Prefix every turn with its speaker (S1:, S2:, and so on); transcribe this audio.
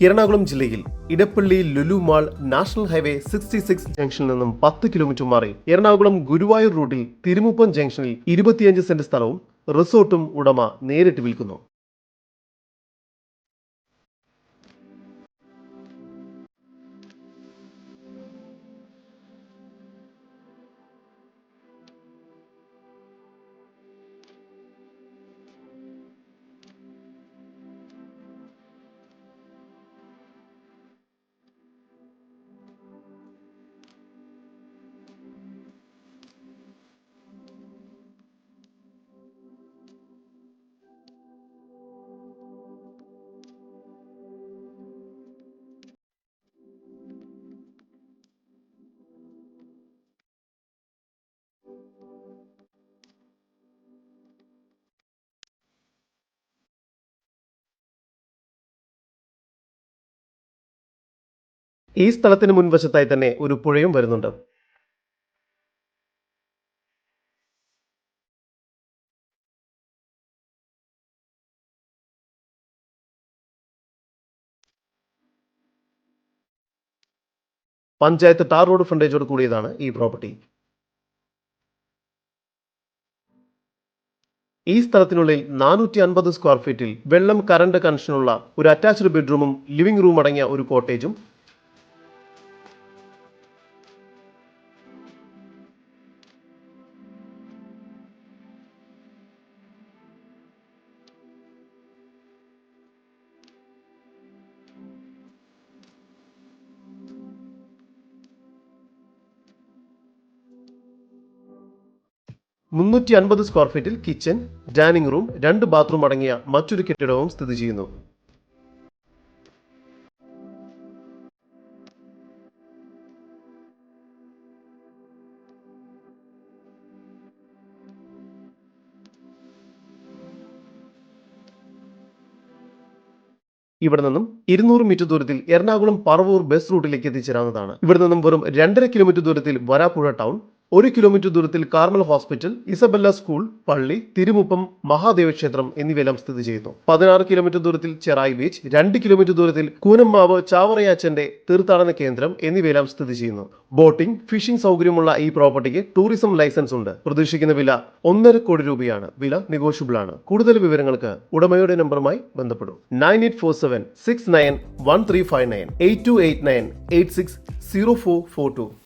S1: എറണാകുളം ജില്ലയിൽ Edappally Lulu mall national highway sixty six ജംഗ്ഷനിൽ നിന്നും പത്ത് കിലോമീറ്റർ മാറി എറണാകുളം ഗുരുവായൂർ റൂട്ടിൽ തിരുമുപ്പം ജംഗ്ഷനിൽ ഇരുപത്തിയഞ്ച് സെന്റ് സ്ഥലവും റിസോർട്ടും ഉടമ നേരിട്ട് വിൽക്കുന്നു. ഈ സ്ഥലത്തിന് മുൻവശത്തായി തന്നെ ഒരു പുഴയും വരുന്നുണ്ട്. പഞ്ചായത്ത് ടാർ റോഡ് ഫ്രണ്ടേജോട് കൂടിയതാണ് ഈ പ്രോപ്പർട്ടി. ഈ സ്ഥലത്തിനുള്ളിൽ നാനൂറ്റി അൻപത് സ്ക്വയർ ഫീറ്റിൽ വെള്ളം കറണ്ട് കണക്ഷനുള്ള ഒരു അറ്റാച്ച്ഡ് ബെഡ്റൂമും ലിവിംഗ് റൂം അടങ്ങിയ ഒരു കോട്ടേജും മുന്നൂറ്റി അൻപത് സ്ക്വയർ ഫീറ്റിൽ കിച്ചൺ ഡൈനിങ് റൂം രണ്ട് ബാത്റൂം അടങ്ങിയ മറ്റൊരു കെട്ടിടവും സ്ഥിതി ചെയ്യുന്നു. ഇവിടെ നിന്നും ഇരുന്നൂറ് മീറ്റർ ദൂരത്തിൽ എറണാകുളം പറവൂർ ബസ് റൂട്ടിലേക്ക് എത്തിച്ചേരാവുന്നതാണ്. ഇവിടെ നിന്നും വെറും രണ്ടര കിലോമീറ്റർ ദൂരത്തിൽ വരാപ്പുഴ ടൗൺ ഒരു കിലോമീറ്റർ ദൂരത്തിൽ കാർമൽ ഹോസ്പിറ്റൽ ഇസബല്ല സ്കൂൾ പള്ളി തിരുമുപ്പം മഹാദേവ ക്ഷേത്രം എന്നിവയെല്ലാം സ്ഥിതി ചെയ്യുന്നു. പതിനാറ് കിലോമീറ്റർ ദൂരത്തിൽ ചെറായി ബീച്ച് രണ്ട് കിലോമീറ്റർ ദൂരത്തിൽ കൂനമ്മാവ് ചാവറയാച്ചന്റെ തീർത്ഥാടന കേന്ദ്രം എന്നിവയെല്ലാം സ്ഥിതി ചെയ്യുന്നു. ബോട്ടിംഗ് ഫിഷിംഗ് സൗകര്യമുള്ള ഈ പ്രോപ്പർട്ടിക്ക് ടൂറിസം ലൈസൻസ് ഉണ്ട്. പ്രതീക്ഷിക്കുന്ന വില ഒന്നര കോടി രൂപയാണ്. വില നെഗോഷ്യബിൾ ആണ്. കൂടുതൽ വിവരങ്ങൾക്ക് ഉടമയുടെ നമ്പറുമായി ബന്ധപ്പെടും. Nine eight four seven six nine one three five nine eight two eight nine eight six zero four four two.